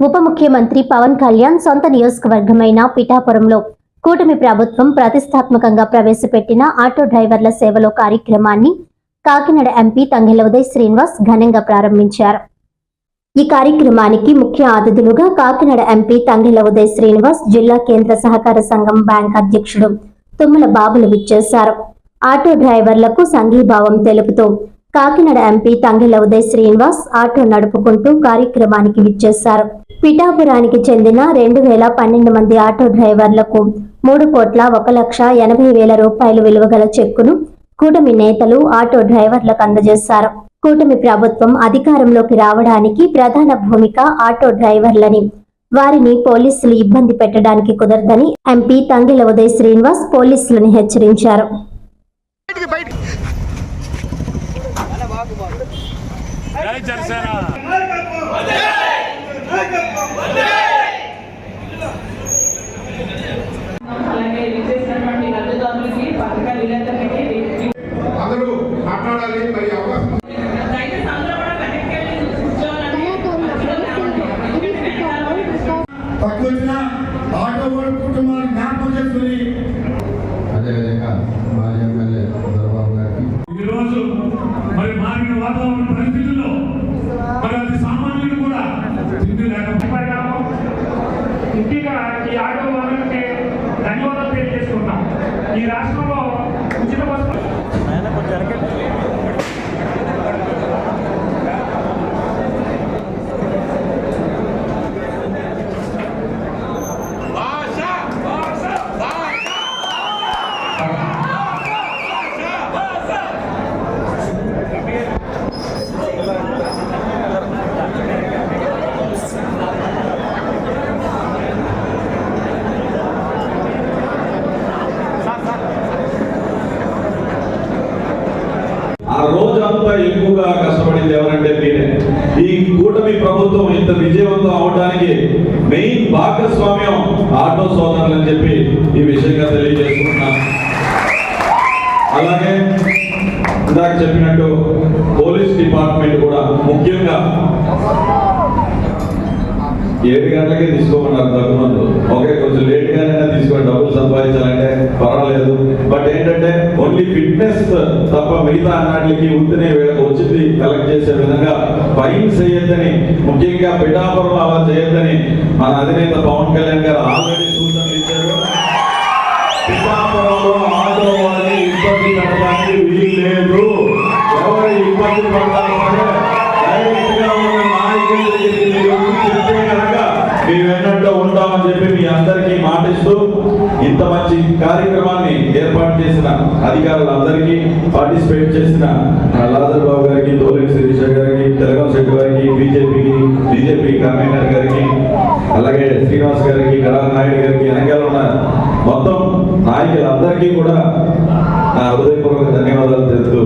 ఉప ముఖ్యమంత్రి పవన్ కళ్యాణ్ సొంత నియోజకవర్గమైన పిఠాపురంలో కూటమి ప్రభుత్వం ప్రతిష్టాత్మకంగా ప్రవేశపెట్టిన ఆటో డ్రైవర్ల సేవలో కార్యక్రమాన్ని కాకినాడ ఎంపీ తంగెల ఉదయ్ శ్రీనివాస్ ఘనంగా ప్రారంభించారు. ఈ కార్యక్రమానికి ముఖ్య అతిథులుగా కాకినాడ ఎంపీ తంగెల ఉదయ్ శ్రీనివాస్ జిల్లా కేంద్ర సహకార సంఘం బ్యాంక్ అధ్యక్షుడు తుమ్మల బాబులు విచ్చేశారు. ఆటో డ్రైవర్లకు సంఘీభావం తెలుపుతూ కాకినాడ ఎంపీ తంగెల ఉదయ్ శ్రీనివాస్ ఆటో నడుపుకుంటూ కార్యక్రమానికి విచ్చేశారు. పిఠాపురానికి చెందిన రెండు వేల పన్నెండు మంది ఆటో డ్రైవర్లకు మూడు కోట్ల ఒక లక్ష ఎనభై వేల రూపాయలు విలువ గల చెక్కును కూటమి నేతలు ఆటో డ్రైవర్లకు అందజేశారు. కూటమి ప్రభుత్వం అధికారంలోకి రావడానికి ప్రధాన భూమిక ఆటో డ్రైవర్లని వారిని పోలీసులు ఇబ్బంది పెట్టడానికి కుదరదని ఎంపీ తంగెల ఉదయ్ శ్రీనివాస్ పోలీసులను హెచ్చరించారు. జై జనసేన. అలాగే విచ్చేసినటువంటి లబ్ధిదారులకి పథకాలు వీళ్ళందరికీ అందరూ మాట్లాడాలి మరి అవకాశం తక్కువ ఆటో కుటుంబాన్ని జ్ఞాపకం చేసుకుని. అదేవిధంగా మాజీ ఎమ్మెల్యే దొరబాబు గారికి ఈరోజు మరి మారిన వాతావరణ పరిస్థితుల్లో మరి అది సామాన్యులు కూడా తిండి లేకపోయినాము ఇంటిగా ఈ ఆటో వాళ్ళకి ధన్యవాదాలు తెలియజేసుకుంటాం ఈ రాష్ట్రంలో రోజంతా ఎక్కువగా కష్టపడింది ఎవరంటే మీరే ఈ కూటమి ప్రభుత్వం ఇంత విజయవంతం అవడానికి మెయిన్ భాగస్వామ్యం ఆటో సోదరులు అని చెప్పి ఈ విషయంగా తెలియజేసుకుంటున్నాను అలాగే ఇందాక చెప్పినట్టు పోలీస్ డిపార్ట్మెంట్ కూడా ముఖ్యంగా ఏడు గంటలకే తీసుకోమన్నారు తగ్గుమందు ఓకే కొంచెం లేట్గానైనా తీసుకోండి తీసుకొని డబ్బులు సంపాదించాలంటే పర్వాలేదు. బట్ ఏంటంటే ఓన్లీ ఫిట్నెస్ తప్ప మిగతా అన్నిటికి ఉంటేనే వీళ్ళకి వచ్చింది కలెక్ట్ చేసే విధంగా ఫైన్ చేయొద్దని ముఖ్యంగా పిఠాపురం అలా చేయొద్దని మన అధినేత పవన్ కళ్యాణ్ గారు ఆల్రెడీ సూచనలు ఇచ్చారు. పిఠాపురంలో ఆటో వాళ్ళని ఇబ్బంది పెట్టడానికి వీలు లేదు. ఎవరు ఇబ్బంది పడతారు సరే డైరెక్ట్గా ఉన్న నాయకులు చెప్తే కనుక మేము ఇంత మంచి కార్యక్రమాన్ని ఏర్పాటు చేసిన అధికారులందరికీ పార్టిసిపేట్ చేసిన లాదర్ బాబు గారికి తోలి శిరీష గారికి తెలంగాణ శెట్టి గారికి బీజేపీకి బీజేపీ కన్వీనర్ గారికి అలాగే శ్రీనివాస్ గారికి గడా నాయుడు గారికి వెనకాల ఉన్న మొత్తం నాయకులందరికీ కూడా నా హృదయపూర్వక ధన్యవాదాలు తెలుపుతూ